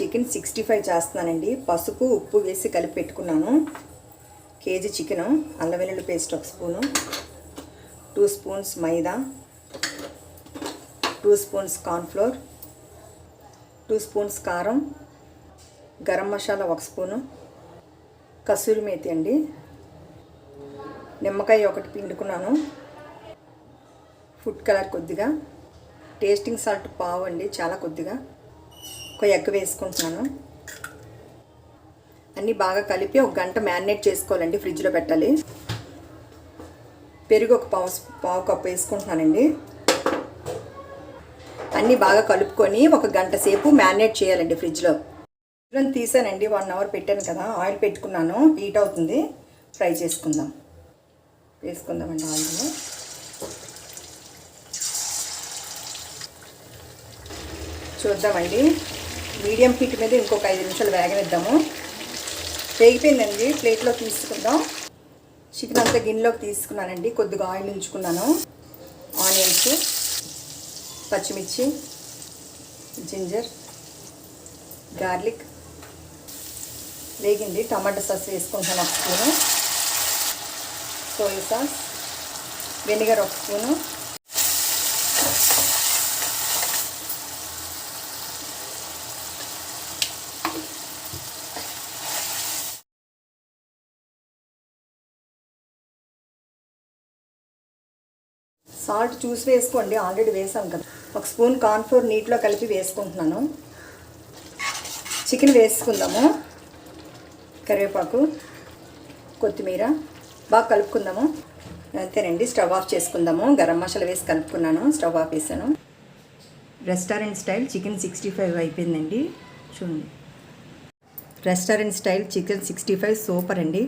Chicken sixty five చేస్తున్నానండి. పసుపు ఉప్పు వేసి కలిపి పెట్టుకున్నాను. కేజీ చికెను అల్లం వెల్లుల్లి పేస్ట్ ఒక spoon two spoons maida two spoons cornflour two spoons కారం గరం మసాలా ఒక స్పూను కసూరి మేతి అండి. నిమ్మకాయ ఒకటి పిండుకున్నాను. ఫుడ్ కలర్ కొద్దిగా. టేస్టింగ్ సాల్ట్ పావు అండి చాలా కొద్దిగా. ఒక ఎగ్ వేసుకుంటున్నాను. అన్నీ బాగా కలిపి ఒక గంట మ్యారినేట్ చేసుకోవాలండి ఫ్రిడ్జ్లో పెట్టాలి. పెరుగు ఒక పావు పావు కప్పు వేసుకుంటున్నానండి. అన్నీ బాగా కలుపుకొని ఒక గంట సేపు మ్యారినేట్ చేయాలండి ఫ్రిడ్జ్లో. ఫ్రిడ్జ్లో తీసానండి వన్ అవర్ పెట్టాను కదా ఆయిల్ పెట్టుకున్నాను హీట్ అవుతుంది. ఫ్రై చేసుకుందాం. వేసుకుందామండి ఆయిల్లో చూద్దామండి. మీడియం హీట్ మీద ఇంకొక ఐదు నిమిషాలు వేగనిద్దాము. వేగిపోయిందండి ప్లేట్లో తీసుకుందాం. చికెన్ అంతా గిన్నెలోకి తీసుకున్నానండి కొద్దిగా ఆయిల్ ఉంచుకున్నాను. ఆనియన్స్ పచ్చిమిర్చి జింజర్ గార్లిక్. వేగింది టమాటా సాస్ వేసుకుంటాను ఒక స్పూను. సోయా సాస్ వెనిగర్ ఒక స్పూను. సాల్ట్ చూసి వేసుకోండి ఆల్రెడీ వేసాం కదా. ఒక స్పూన్ కార్న్ఫ్లోర్ నీటిలో కలిపి వేసుకుంటున్నాను. చికెన్ వేసుకుందాము. కరివేపాకు కొత్తిమీర బాగా కలుపుకుందాము. అంతేనండి స్టవ్ ఆఫ్ చేసుకుందాము. గరం మసాలా వేసి కలుపుకున్నాను స్టవ్ ఆఫ్ వేసాను. Restaurant style chicken sixty five అయిపోయిందండి. చూడండి. Restaurant style chicken sixty five super అండి.